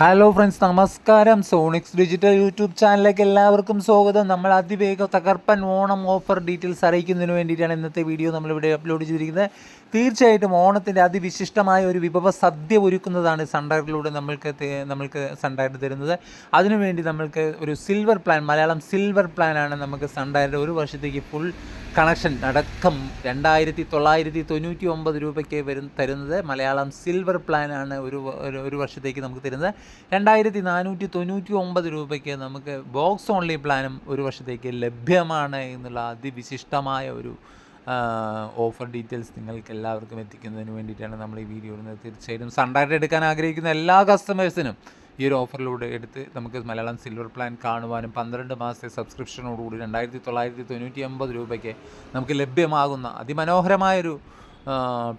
Hello friends നമസ്കാരം. സോണിക്സ് digital YouTube ചാനലിലേക്ക് എല്ലാവർക്കും സ്വാഗതം. നമ്മൾ അതിവേഗ തകർപ്പൻ ഓണം ഓഫർ ഡീറ്റെയിൽസ് അറിയിക്കുന്നതിന് വേണ്ടിയിട്ടാണ് ഇന്നത്തെ വീഡിയോ നമ്മളിവിടെ അപ്ലോഡ് ചെയ്തിരിക്കുന്നത്. തീർച്ചയായിട്ടും ഓണത്തിന്റെ അതിവിശിഷ്ടമായ ഒരു വിഭവ സദ്യ ഒരുക്കുന്നതാണ് സൺഡയറിലൂടെ നമ്മൾക്ക് നമ്മൾക്ക് സൺഡയർ തരുന്നത്. അതിനുവേണ്ടി നമ്മൾക്ക് ഒരു സിൽവർ പ്ലാൻ മലയാളം സിൽവർ പ്ലാനാണ് നമുക്ക് സൺഡയറിന്റെ ഒരു വർഷത്തേക്ക് ഫുൾ കണക്ഷൻ അടക്കം രണ്ടായിരത്തി തൊള്ളായിരത്തി തൊണ്ണൂറ്റി ഒമ്പത് രൂപയ്ക്ക് വരും തരുന്നത്. മലയാളം സിൽവർ പ്ലാനാണ് ഒരു- ഒരു വർഷത്തേക്ക് നമുക്ക് തരുന്നത്. രണ്ടായിരത്തി നാനൂറ്റി തൊണ്ണൂറ്റി ഒമ്പത് രൂപയ്ക്ക് നമുക്ക് ബോക്സ് ഓൺലി പ്ലാനും ഒരു വർഷത്തേക്ക് ലഭ്യമാണ് എന്നുള്ള അതിവിശിഷ്ടമായ ഒരു ഓഫർ ഡീറ്റെയിൽസ് നിങ്ങൾക്ക് എല്ലാവർക്കും എത്തിക്കുന്നതിന് വേണ്ടിയിട്ടാണ് നമ്മൾ ഈ വീഡിയോ ഇടുന്നത്. തീർച്ചയായിട്ടും സൺഡയറക്റ്റ് എടുക്കാൻ ആഗ്രഹിക്കുന്ന എല്ലാ കസ്റ്റമേഴ്സിനും ഈ ഒരു ഓഫറിലൂടെ എടുത്ത് നമുക്ക് മലയാളം സിൽവർ പ്ലാൻ കാണുവാനും പന്ത്രണ്ട് മാസത്തെ സബ്സ്ക്രിപ്ഷനോടുകൂടി രണ്ടായിരത്തി തൊള്ളായിരത്തി തൊണ്ണൂറ്റി അമ്പത് രൂപയ്ക്ക് നമുക്ക് ലഭ്യമാകുന്ന അതിമനോഹരമായൊരു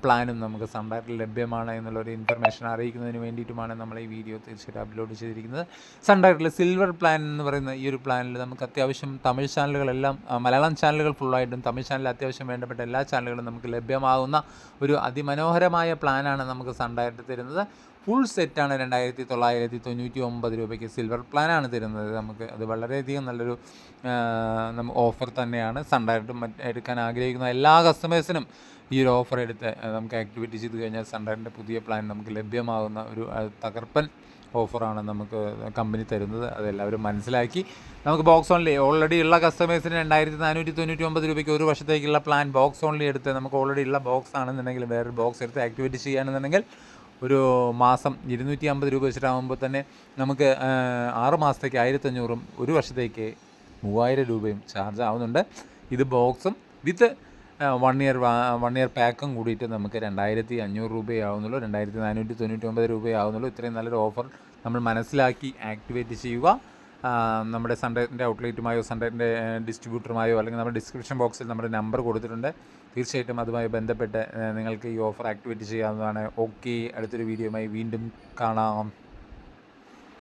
പ്ലാനും നമുക്ക് സൺഡയറിൽ ലഭ്യമാണ് എന്നുള്ളൊരു ഇൻഫർമേഷൻ അറിയിക്കുന്നതിന് വേണ്ടിയിട്ടുമാണ് നമ്മൾ ഈ വീഡിയോ തീർച്ചയായിട്ടും അപ്ലോഡ് ചെയ്തിരിക്കുന്നത്. സൺഡയറിൽ സിൽവർ പ്ലാൻ എന്ന് പറയുന്ന ഈ ഒരു പ്ലാനിൽ നമുക്ക് അത്യാവശ്യം തമിഴ് ചാനലുകളെല്ലാം മലയാളം ചാനലുകൾ ഫുള്ളായിട്ടും തമിഴ് ചാനൽ അത്യാവശ്യം വേണ്ടപ്പെട്ട എല്ലാ ചാനലുകളും നമുക്ക് ലഭ്യമാകുന്ന ഒരു അതിമനോഹരമായ പ്ലാനാണ് നമുക്ക് സൺഡയറിൽ തരുന്നത്. ഫുൾ സെറ്റാണ് രണ്ടായിരത്തി തൊള്ളായിരത്തി തൊണ്ണൂറ്റി ഒമ്പത് രൂപയ്ക്ക് സിൽവർ പ്ലാനാണ് തരുന്നത്. നമുക്ക് അത് വളരെയധികം നല്ലൊരു ഓഫർ തന്നെയാണ്. സൺഡയറക്റ്റ് എടുക്കാൻ ആഗ്രഹിക്കുന്ന എല്ലാ കസ്റ്റമേഴ്സിനും ഈ ഒരു ഓഫർ ആ, നമുക്ക് ആക്ടിവേറ്റ് ചെയ്ത് കഴിഞ്ഞാൽ സൺഡയറിന്റെ പുതിയ പ്ലാൻ നമുക്ക് ലഭ്യമാകുന്ന ഒരു തകർപ്പൻ ഓഫറാണ് നമുക്ക് കമ്പനി തരുന്നത്. അതെല്ലാവരും മനസ്സിലാക്കി. നമുക്ക് ബോക്സ് ഓൺലി ഓൾറെഡി ഉള്ള കസ്റ്റമേഴ്സിന് രണ്ടായിരത്തി നാനൂറ്റി തൊണ്ണൂറ്റി ഒമ്പത് രൂപയ്ക്ക് ഒരു വർഷത്തേക്കുള്ള പ്ലാൻ ബോക്സ് ഓൺലി എടുത്ത് നമുക്ക് ഓൾറെഡി ഉള്ള ബോക്സ് ആണെന്നുണ്ടെങ്കിൽ വേറൊരു ബോക്സ് എടുത്ത് ആക്ടിവേറ്റ് ചെയ്യുകയാണെന്നുണ്ടെങ്കിൽ ഒരു മാസം ഇരുന്നൂറ്റി അമ്പത് രൂപ വെച്ചിട്ടാകുമ്പോൾ തന്നെ നമുക്ക് ആറ് മാസത്തേക്ക് ആയിരത്തഞ്ഞൂറും ഒരു വർഷത്തേക്ക് മൂവായിരം രൂപയും ചാർജ് ആവുന്നുണ്ട്. ഇത് ബോക്സും with one year one year പാക്കും കൂടിയിട്ട് നമുക്ക് രണ്ടായിരത്തി അഞ്ഞൂറ് രൂപയാവുന്നുള്ളൂ. രണ്ടായിരത്തി നാനൂറ്റി തൊണ്ണൂറ്റി ഒമ്പത് രൂപയാവുന്നുള്ളൂ. ഇത്രയും നല്ലൊരു ഓഫർ നമ്മൾ മനസ്സിലാക്കി ആക്ടിവേറ്റ് ചെയ്യുക. നമ്മുടെ സൺഡേന്റെ ഔട്ട്ലെറ്റുമായോ സൺഡേന്റെ ഡിസ്ട്രിബ്യൂട്ടറുമായോ അല്ലെങ്കിൽ നമ്മുടെ ഡിസ്ക്രിപ്ഷൻ ബോക്സിൽ നമ്മുടെ നമ്പർ കൊടുത്തിട്ടുണ്ട്. തീർച്ചയായിട്ടും അതുമായി ബന്ധപ്പെട്ട് നിങ്ങൾക്ക് ഈ ഓഫർ ആക്ടിവേറ്റ് ചെയ്യാവുന്നതാണ്. ഓക്കെ അടുത്തൊരു വീഡിയോയുമായി വീണ്ടും കാണാം.